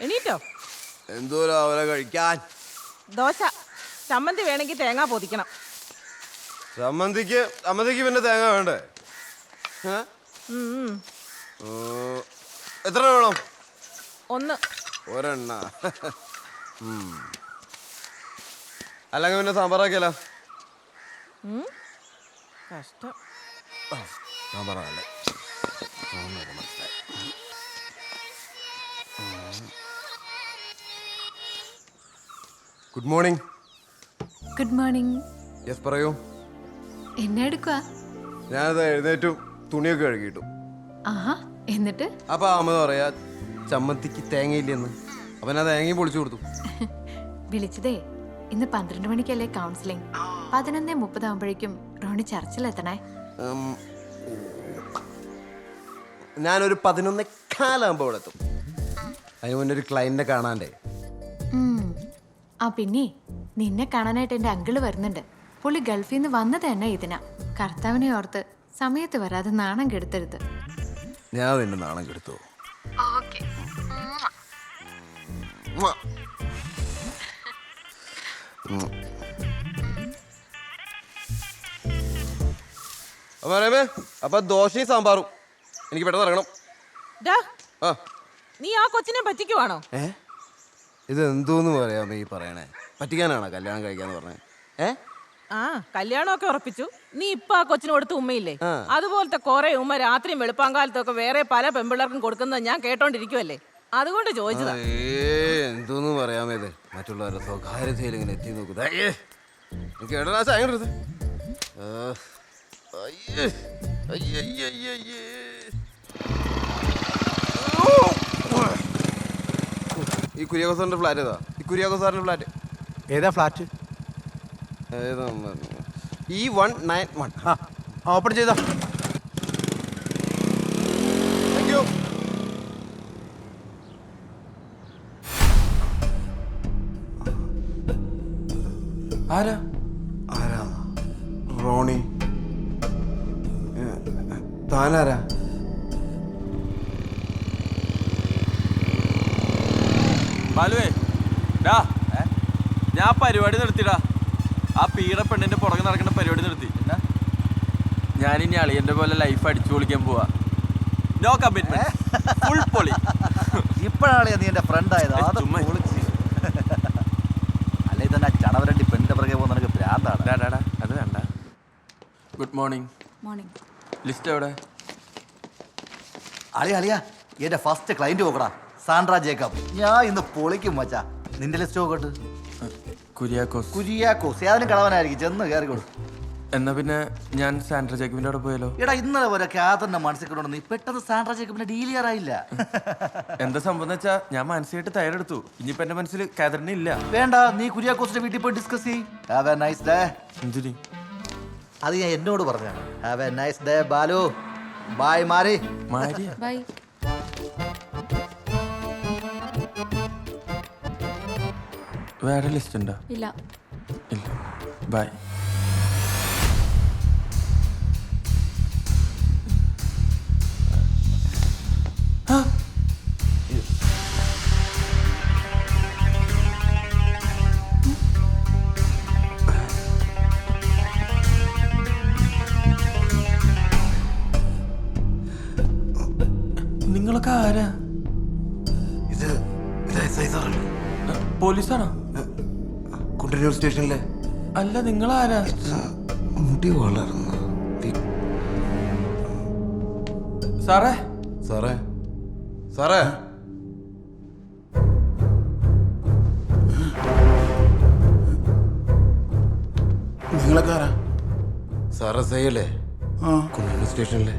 എണീറ്റോ? എന്തോ അവരെ കഴിക്കാൻ? ദോശ. ചമ്മന്തി വേണമെങ്കിൽ തേങ്ങ പൊതിക്കണം. ചമ്മന്തിക്ക് ചമ്മന്തിക്ക് പിന്നെ തേങ്ങ വേണ്ടേ? ഏ? ഉം, ഉം. ഓ, എത്ര വേണം? ഒന്ന്. ഒരെണ്ണ. ഉം. അല്ലെങ്കിൽ പിന്നെ സാമ്പാറാക്കിയല്ലോ ഉം. കഷ്ടം. സാമ്പാറല്ലേ good morning good morning yes പറയൂ. എന്നെ എടുക്കുക ഞാനത് എഴുന്നേറ്റു തുണിയൊക്കെ കഴുകിയിട്ടു. ആഹാ എന്നിട്ട്? അപ്പൊ അമ്മ പറയാ ചമ്മന്തിക്ക് തേങ്ങയില്ലെന്ന്. അപ്പൊ ഞാൻ തേങ്ങയും പൊളിച്ചു കൊടുത്തു. വിളിച്ചതേ ഇന്ന് പന്ത്രണ്ട് മണിക്കല്ലേ കൗൺസിലിംഗ് പതിനൊന്ന് മുപ്പതാകുമ്പോഴേക്കും റോണി ചർച്ചിലെത്തണേ. എത്തണേ ഞാനൊരു പതിനൊന്നേ കാലാകുമ്പോൾ ഇവിടെ എത്തും അതിന് മുന്നേ ഒരു ക്ലയന്റിനെ കാണാണ്ടേ. ആ പിന്നെ. നിന്നെ കാണാനായിട്ട് എന്റെ അങ്കിൾ വരുന്നുണ്ട്. പുള്ളി ഗൾഫിൽ നിന്ന് വന്നത് തന്നെ ഇതിനാ. കർത്താവിനെ ഓർത്ത് സമയത്ത് വരാതെ നാണം കെടുത്തരുത്. ഞാൻ നിന്നെ നാണം കെടുത്തോ. അപ്പൊ അപ്പൊ ദോശയും സാമ്പാറും. എനിക്ക് പെട്ടെന്ന് ഇറങ്ങണം. നീ ആ കൊച്ചിനെ പറ്റിക്കുവാണോ? ഏ? ഇത് എന്തോന്ന് പറയാമോ ഈ പറയണേ? പറ്റിക്കാനാണോ കല്യാണം കഴിക്കാന്ന് പറഞ്ഞേ? ഏ? ആ കല്യാണമൊക്കെ ഉറപ്പിച്ചു. നീ ഇപ്പൊ ആ കൊച്ചിന് കൊടുത്ത ഉമ്മയില്ലേ. അതുപോലത്തെ കുറെ ഉമ്മ രാത്രിയും വെളുപ്പാങ്കാലത്തൊക്കെ വേറെ പല പെമ്പിള്ളേർക്കും കൊടുക്കുന്നത് ഞാൻ കേട്ടോണ്ടിരിക്കുവല്ലേ? അതുകൊണ്ട് ചോദിച്ചതാ. എന്തോന്ന് പറയാമേ ഇത്? മറ്റുള്ളവരുടെ സ്വകാര്യതയിൽ ഇങ്ങനെ എത്തി എനിക്ക് അയ്യേ അയ്യേ അയ്യേ അയ്യേ അയ്യേ ഈ കുര്യാക്കോ സാറിന്റെ ഫ്ലാറ്റ് ഏതാ? ഈ കുര്യാക്കോസാറിന്റെ ഫ്ലാറ്റ്. ഏതാ ഫ്ലാറ്റ്? ഏതാ ഈ വൺ നയൻ വൺ. ആ ഓപ്പൺ ചെയ്ത. താങ്ക് യു ആരാ? ആരാ? റോണി. താനാരാ ബാലുവേ ഡാ ഞാൻ പരിപാടി നിർത്തിടാ. ആ പീറ പെണ്ണിന്റെ പുറകെ നടക്കുന്ന പരിപാടി നിർത്തി. എന്നാ? ഞാനിനി അളിയന്റെ പോലെ ലൈഫ് അടിച്ചു പൊളിക്കാൻ പോവാ. നോ കമ്മിറ്റ്മെന്റ് ഫുൾ പൊളി. ഇപ്പോഴാണ് നീ എന്റെ ഫ്രണ്ട് ആയത്. അത്. പൊളിച്ച്. അല്ലെ തന്നെ ചടവരണ്ടി പെണ്ണിന്റെ പുറകെ പോകുന്ന നിനക്ക് ഭ്രാന്താണ്. അത് വേണ്ട. ഗുഡ് മോർണിംഗ് മോർണിംഗ് ലിസ്റ്റ് എവിടെ? അളിയ അളിയ എന്റെ ഫസ്റ്റ് ക്ലൈന്റ് നോക്കടാ സാൻഡ്ര ജേക്കബ്. ഞാൻ ഇന്ന് പൊളിക്കും മച്ചാ. നിന്റെ ലിസ്റ്റ് നോക്കട്ട്. കുര്യാക്കോസ്. കുര്യാക്കോസ്. ഏതിനും കളവനായിരിക്കും. ചെന്ന് കയറിക്കോളൂ എന്നാ പിന്നെ ഞാൻ സാൻഡ്ര ജേക്കബിന്റെ അവിടെ പോയല്ലോ എടാ ഇന്നലെ പോലെ കാതറിന്റെ മനസ്സിൽ കൊണ്ടു നീ പെട്ടെന്ന് സാൻഡ്ര ജേക്കബിന്റെ ഡീൽ ചെയ്യാറായില്ല. എന്താ സംഭവം എന്ന് വെച്ചാ ഞാൻ മനസ്സിലായിട്ട് തയ്യാറെടുത്തു. ഇനിയിപ്പോ എന്റെ മനസ്സിൽ കാതറിന് ഇല്ല. വേണ്ട നീ കുര്യാക്കോസിന്റെ വീട്ടിൽ പോയി ഡിസ്കസ് ചെയ്യ്. ഹാവ് എ നൈസ് ഡേ എന്തിനി? അത് ഞാൻ എന്നോട് പറഞ്ഞാണ് have a nice day Balu. Bye Mari. Mari bye വേറെ ലിസ്റ്റ് ഉണ്ടോ ഇല്ല. ഇല്ല. ബൈ. നിങ്ങളൊക്കെ ആരാ? ഇത് പോലീസാണോ? കുണ്ടന്നൂർ സ്റ്റേഷനിലെ? അല്ല നിങ്ങൾ ആരാ മുടി വളർന്നു. സാറേ? സാറേ? സാറേ? നിങ്ങളൊക്കെ ആരാ? സാറേ ആ. കുണ്ടന്നൂർ സ്റ്റേഷനിലെ.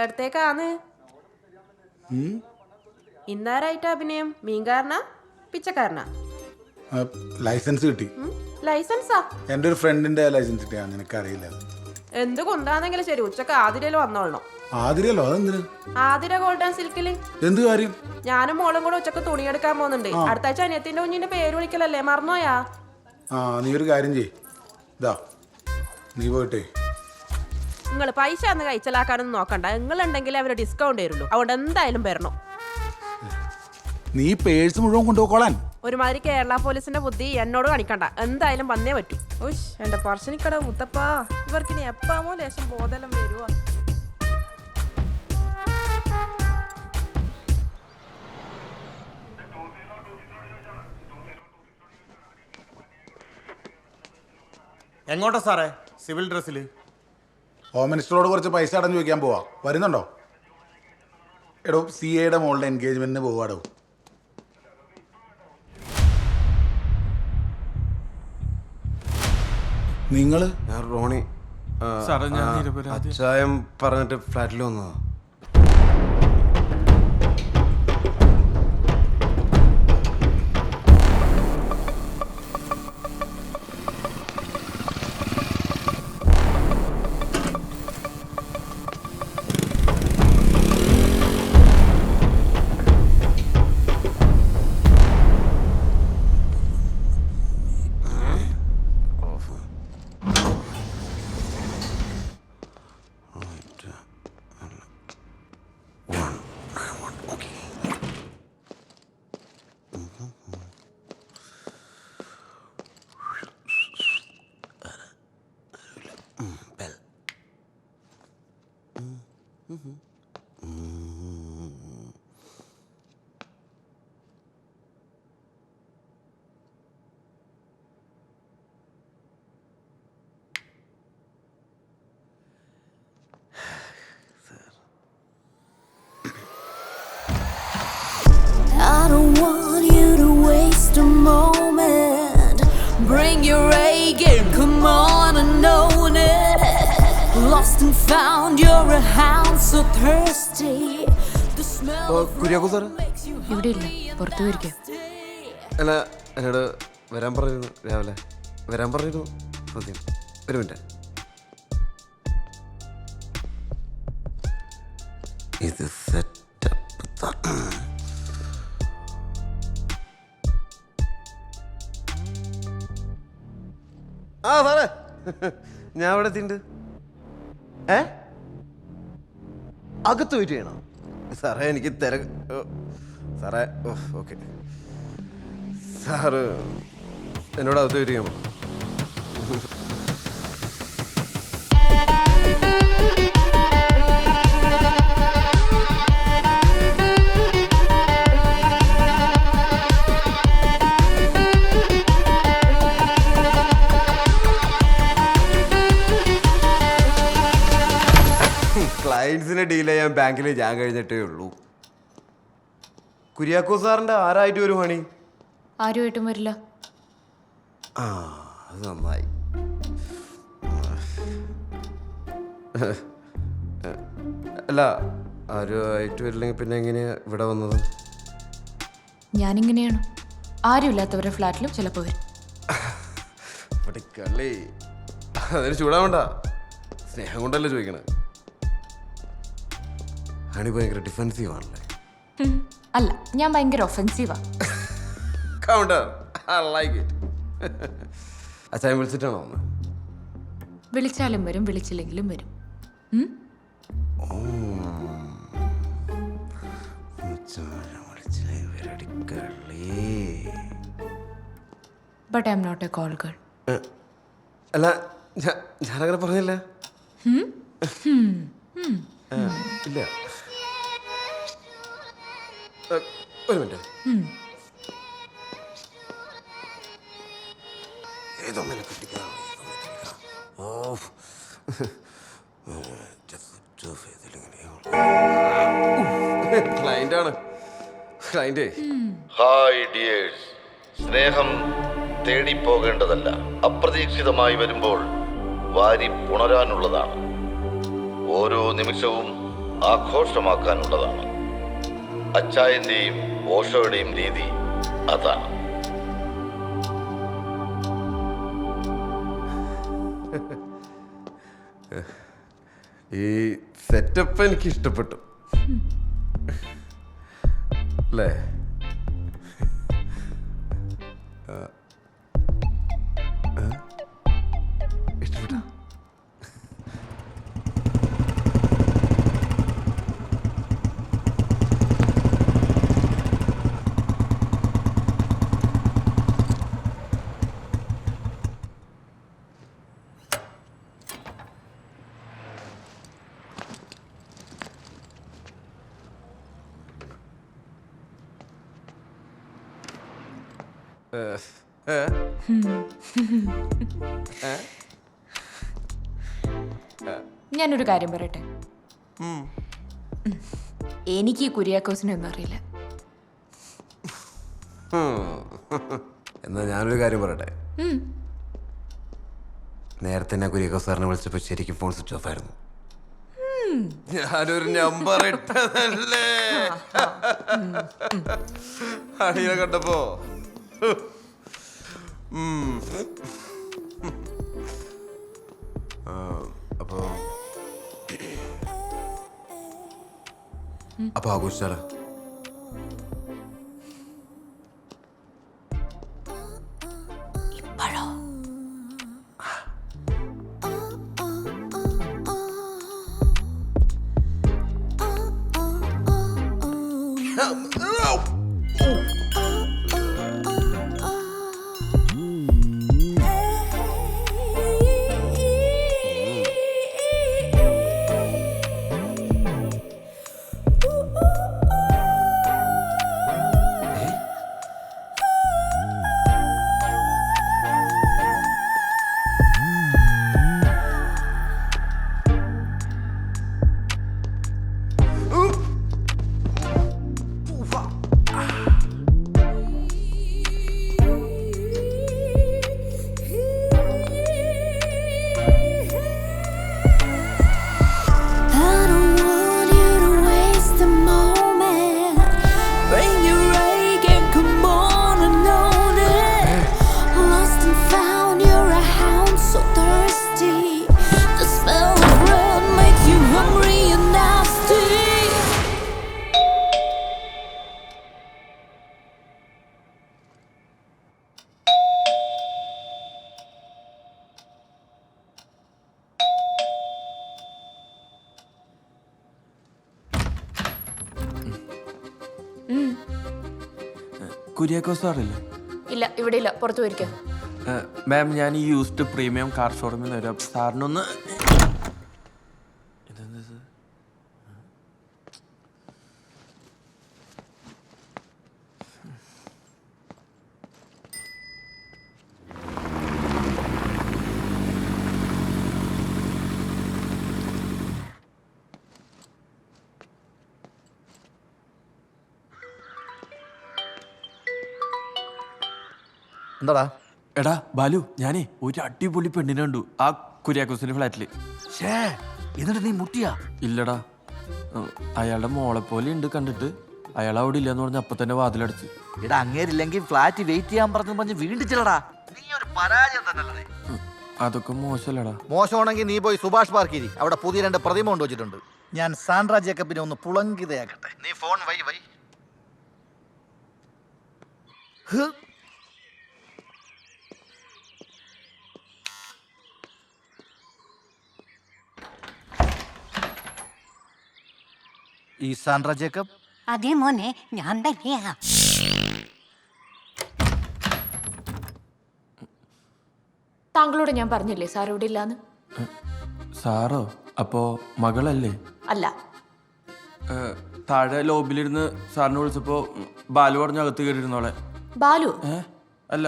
എടുത്തേക്കാന്ന് ഇന്നാരായിട്ട് അഭിനയം? മീൻകാരനാ? പിച്ചക്കാരനാ? ലൈസൻസ് കിട്ടി? ലൈസൻസാ? എന്റെ ഒരു ഫ്രണ്ടിന്റെ ലൈസൻസ് കിട്ടിയാ നിനക്ക് അറിയില്ല. എന്ത് കൊണ്ടാണെങ്കിലും ശരി ഉച്ചയ്ക്ക് ആതിരയിൽ വന്നോളണം. ആതിരല്ലോ അതെന്തിന്? ആതിര ഗോൾഡൻ ആൻഡ് സിൽക്കിൽ. എന്ത് കാര്യം? ഞാനും മോളും കൂടെ ഉച്ചയ്ക്ക് തുണി എടുക്കാൻ പോകുന്നുണ്ട്. അടുത്ത ആഴ്ച അനിയത്തിന്റെ കുഞ്ഞിന്റെ പേര് വിളിക്കലല്ലേ? മറന്നോയാ ആ നീ ഒരു കാര്യം ചെയ്യ്. ഇതാ നീ പോയിട്ടേ. നിങ്ങൾ പൈസ അന്ന് കഴിച്ചലാക്കാനൊന്നും നോക്കണ്ട. നിങ്ങൾ ഉണ്ടെങ്കിൽ അവർ ഡിസ്കൗണ്ട് തരുള്ളൂ. അതുകൊണ്ട് എന്തായാലും വരണം. നീ പേഴ്സ് മുഴുവൻ കൊണ്ടുപോക്കോളാൻ ഒരുമാതിരി കേരള പോലീസിന്റെ ബുദ്ധി എന്നോട് കാണിക്കണ്ട. എന്തായാലും വന്നേ പറ്റൂ. ഉഷ് എന്റെ പറശ്ശിനിക്കട മുത്തപ്പാ. ഇവർക്ക് ഇനി എപ്പാമോ ലേശം ബോധലം വരുവാ? എങ്ങോട്ടാ സാറേ? സിവിൽ ഡ്രസ്സിൽ ഹോം മിനിസ്റ്ററോട് കുറച്ച് പൈസ അടഞ്ഞു ചോദിക്കാൻ പോവാ. വരുന്നുണ്ടോ? എടോ സി എയുടെ മോളുടെ എൻഗേജ്മെന്റിന് പോവാടോ നിങ്ങൾ? ഞാൻ റോണി ആ, സാറേ, ഞാൻ ആ. അച്ചായം പറഞ്ഞിട്ട് ഫ്ലാറ്റിൽ വന്നതാ. Lost and found, you're a hound so thirsty. The smell ഓ, of Kuriakko sir? makes you ഇവിടെ ഇല്ല. പുറത്തു പോയിരിക്കാം. അല്ല എന്നോട് വരാൻ പറഞ്ഞിരുന്നു രാവിലെ. വരാൻ പറഞ്ഞിരുന്നു സത്യം. ഒരു മിനിറ്റ്. ഇത് സെറ്റപ്പ് ആ സാറേ. ഞാൻ അവിടെ എത്തിണ്ട് ഏ? അകത്ത് വെയിറ്റ് ചെയ്യണം? സാറേ എനിക്ക് തിര സാറേ ഓക്കെ. സാറ് എന്നോട് അകത്ത് വെയിറ്റ് ചെയ്യണം ക്ലയൻസിനെ ഡീൽ ചെയ്യാൻ ബാങ്കിൽ ഞാൻ കഴിഞ്ഞിട്ടേ ഉള്ളൂ. കുര്യാക്കോ സാറിന്റെ ആരായിട്ട് വരും പണി ആരുമായിട്ടും വരില്ല. ആ അത് നന്നായി. അല്ല ആരുമായിട്ട് വരില്ലെങ്കിൽ പിന്നെ എങ്ങനെയാ ഇവിടെ വന്നത്? ഞാനിങ്ങനെയാണ്. ആരുമില്ലാത്തവരുടെ ഫ്ലാറ്റിലും ചിലപ്പോൾ വരും. പഠിക്കല്ലേ? അതിന് ചൂടാവണ്ട. സ്നേഹം കൊണ്ടല്ലേ ചോദിക്കണേ? ഹണി ഭയങ്കര ഡിഫെൻസീവ് ആണല്ലേ? അല്ല ഞാൻ ഭയങ്കര ഒഫൻസീവാ കൗണ്ടർ ഐ ലൈക്ക് ഇറ്റ് അച്ഛൻ വിളിച്ചിട്ടാണോ ഒന്ന് വിളിച്ചാലും വരും വിളിച്ചില്ലെങ്കിലും വരും. ഉം? But I am not a call girl അല്ല ഞാ- ഞാനങ്ങനെ പറഞ്ഞില്ല. ഇല്ല. ഒരു മിനിറ്റ്. ഏതൊന്നിനെ കിട്ടിക്കാം ഓ ഹായ് ഡിയേഴ്സ് സ്നേഹം തേടി പോകേണ്ടതല്ല അപ്രതീക്ഷിതമായി വരുമ്പോൾ വാരി പുണരാനുള്ളതാണ്. ഓരോ നിമിഷവും ആഘോഷമാക്കാനുള്ളതാണ്. അച്ചായന്റെയും ഓഷോയുടെയും രീതി അതാണ്. ഈ സെറ്റപ്പ് എനിക്ക് ഇഷ്ടപ്പെട്ടു. അല്ലേ? ഞാനൊരു കാര്യം പറയട്ടെ? എനിക്ക് ഈ കുര്യാക്കോസിനെ ഒന്നും അറിയില്ല. എന്നാ ഞാനൊരു കാര്യം പറയട്ടെ? നേരത്തെ ഞാൻ കുര്യാക്കോസ് സാറിനെ വിളിച്ചപ്പോൾ ശരിക്കും ഫോൺ സ്വിച്ച് ഓഫ് ആയിരുന്നു. ഞാനൊരു നമ്പർ ഇട്ടതല്ലേ? അടിയെ കണ്ടപ്പോ. അപ്പോ അപ്പൊ ആഘോഷിച്ചാലോ I കുര്യാക്കോ സാറില്ലേ ഇല്ല ഇവിടെ ഇല്ല. പുറത്തു പോയിരിക്കാം. മാം ഞാൻ ഈ യൂസ്ഡ് പ്രീമിയം കാർ ഷോറൂമിൽ നിന്ന് വരാം. സാറിനൊന്ന് എന്താടാ? എടാ ബാലു ഞാനേ ഒരു അടിപൊളി പെണ്ണിനെ കണ്ടു. ആ കുര്യാക്കോസിന്റെ ഫ്ലാറ്റിൽ. ഷേ എന്നിട്ട് നീ മുട്ടിയാ? ഇല്ലടാ. ഉം, അയാളുടെ മോളെ പോലെ ഉണ്ട് കണ്ടിട്ട്. അയാൾ അവിടെ ഇല്ലെന്ന് പറഞ്ഞ അപ്പൊ തന്നെ വാതിലടച്ച്. എടാ അങ്ങേരില്ലെങ്കിൽ ഫ്ലാറ്റ് വെയിറ്റ് ചെയ്യാൻ പറഞ്ഞു പറഞ്ഞ് വീണ്ടും ചിലടാ നീ ഒരു പരാജയം തന്നെ ഉം, അതൊക്കെ മോശമല്ലടാ. മോശമാണെങ്കിൽ നീ പോയി സുഭാഷ് പാർക്കിരി. അവിടെ പുതിയ രണ്ട് പ്രതിമ കൊണ്ടുവച്ചിട്ടുണ്ട് ഞാൻ സാൻഡ്ര ജേക്കബിനെ ഒന്ന് പുളങ്കിതയാക്കട്ടെ. നീ ഫോൺ വൈ വൈ. ഹ്. ഈ സാൻഡ്ര ജേക്കബ് അതെ മോനെ ഞാൻ തന്നെയാ താങ്കളോട് ഞാൻ പറഞ്ഞില്ലേ സാർ ഇവിടെ ഇല്ലാന്ന്? സാറോ അപ്പോ മകളല്ലേ? അല്ല. താഴെ ലോബിലിരുന്ന് സാറിനെ വിളിച്ചപ്പോ ബാലു പറഞ്ഞ അകത്ത് കയറിയിരുന്നോളെ ബാലു? അല്ല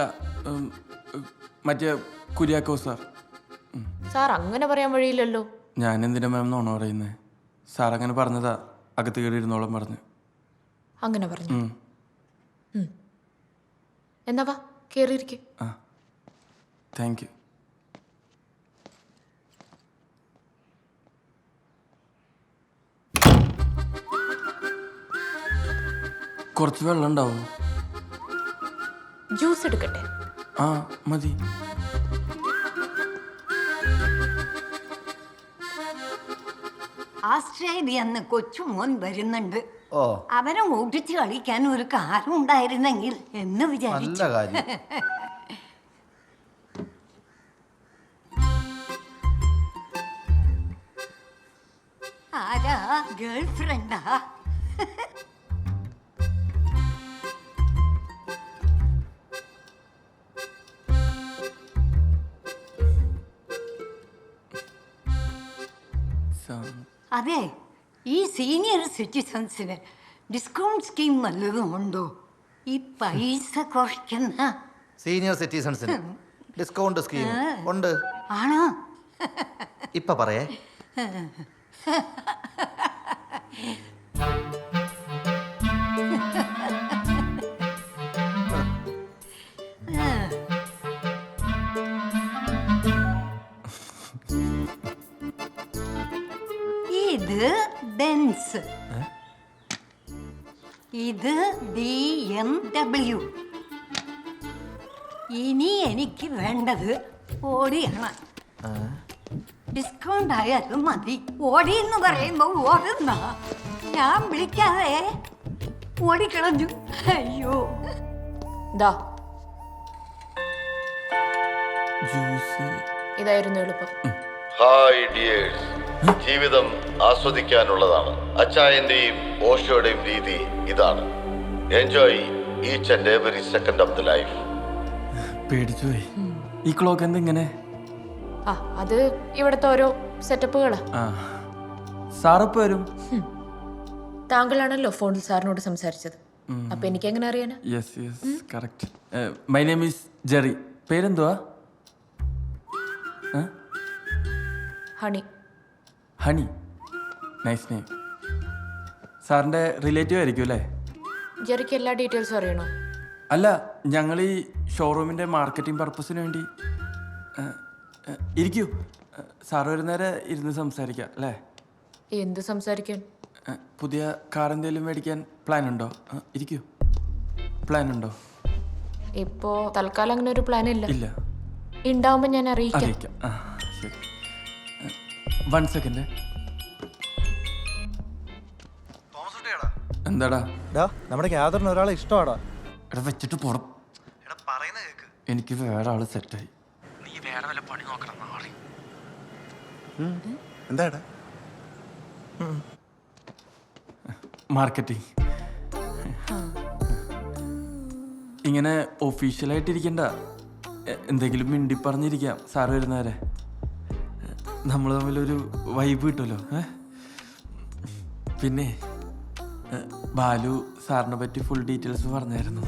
മറ്റേ കുര്യാക്കോ സാർ. സാർ അങ്ങനെ പറയാൻ വഴിയില്ലല്ലോ. ഞാൻ എന്തിനാ മാം നോണ പറയുന്നേ? സാർ അങ്ങനെ പറഞ്ഞതാ. അകത്ത് കയറിയിരുന്നോളം പറഞ്ഞു. അങ്ങനെ പറഞ്ഞു. എന്നാ വാ കയറിയിരിക്കെ ആ. താങ്ക് യു കുറച്ച് വെള്ളം ഉണ്ടാവും ജ്യൂസ് എടുക്കട്ടെ? ആ മതി. ആസ്ട്രേലിയന്ന് കൊച്ചുമോൻ വരുന്നുണ്ട്. ഓ. അവനെ ഓടിച്ച് കളിക്കാൻ ഒരു കാറുണ്ടായിരുന്നെങ്കിൽ എന്ന് വിചാരിച്ചു. നല്ല കാര്യം. ആരാ ഗേൾ ഫ്രണ്ടാ അതെ ഈ സീനിയർ സിറ്റിസൺസിന് ഡിസ്കൗണ്ട് സ്കീം വല്ലതും ഉണ്ടോ? ഈ പൈസ കുറയ്ക്കുന്ന സീനിയർ സിറ്റിസൺസിന് ഡിസ്കൗണ്ട് സ്കീം ഉണ്ട്. ആണോ? ഇപ്പൊ പറയേ. ബെൻസ് ഇത് ബി എം ഡബ്ല്യു ഇനി എനിക്ക് വേണ്ടത് ഓടിയാണ്. ഡിസ്കൗണ്ട് ആയാലും മതി. ഓടി എന്ന് പറയുമ്പോൾ ഓടുന്ന. ഞാൻ വിളിക്കാതെ ഓടിക്കളഞ്ഞു. അയ്യോ. ദാ. ജ്യൂസ് ഇതായിരുന്നു എളുപ്പം. ഹായ് ഡിയേഴ്സ് ജീവിതം ആസ്വദിക്കാനുള്ളതാണ്. അച്ചായന്റെയും ഓഷോയുടെയും രീതി ഇതാണ്. Enjoy each and every second of the life പേടിച്ചു പോയി. ഈ ക്ലോക്ക് എന്തിങ്ങനെ ആ അത് ഇവിടുത്തെ ഓരോ സെറ്റപ്പുകളാ ആ. സാറിപ്പോ വരും? താങ്കളാണല്ലോ ഫോണിൽ സാറിനോട് സംസാരിച്ചത്. അപ്പൊ എനിക്ക് എങ്ങനെ അറിയാനാ yes yes correct my name is Jerry പേരെന്തുവാ? ഹണി. ഹണി. നൈസ് നെയിം സാറിന്റെ റിലേറ്റീവ് ആയിരിക്കും അല്ലേ? ജെറിക്ക് എല്ലാ ഡീറ്റെയിൽസും അറിയണോ? അല്ല ഞങ്ങൾ ഈ ഷോറൂമിന്റെ മാർക്കറ്റിംഗ് പർപ്പസിന് വേണ്ടി ഇരിക്കൂ. സാർ ഒരു വരുന്നേരെ ഇരുന്ന് സംസാരിക്കാം അല്ലേ? എന്ത് സംസാരിക്കാൻ? പുതിയ കാർ എന്തെങ്കിലും മേടിക്കാൻ പ്ലാൻ ഉണ്ടോ? ഇരിക്കൂ. പ്ലാൻ ഉണ്ടോ? ഇപ്പോ തൽക്കാലം അങ്ങനെ ഒരു പ്ലാൻ ഇല്ല. ഇല്ല. ഉണ്ടാവുമ്പോ ഞാൻ അറിയിക്കാം. അറിയിക്കാം. ശരി. വൺ സെക്കൻഡ് എന്താടാ? നമ്മുടെ ഗ്യാദറിന് ഒരാളെ ഇഷ്ടമാടാ. എടാ വെച്ചിട്ട് പോണം. എനിക്ക് വേറെ ആൾ സെറ്റായി. നീ വേറെ വല്ല പണി നോക്കണം നാളെ. എന്താടാ? മാർക്കറ്റിംഗ്. ഇങ്ങനെ ഒഫീഷ്യലായിട്ടിരിക്കണ്ട എന്തെങ്കിലും മിണ്ടി പറഞ്ഞിരിക്കാം സാറ് വരുന്നവരെ. നമ്മൾ തമ്മിലൊരു വൈബ് കിട്ടുമല്ലോ ഏ? പിന്നെ ബാലു സാറിനെ പറ്റി ഫുൾ ഡീറ്റെയിൽസ് പറഞ്ഞായിരുന്നു.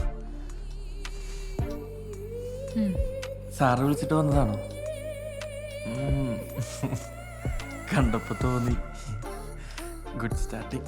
സാറ് വിളിച്ചിട്ട് വന്നതാണോ. കണ്ടപ്പോ തോന്നി. Good starting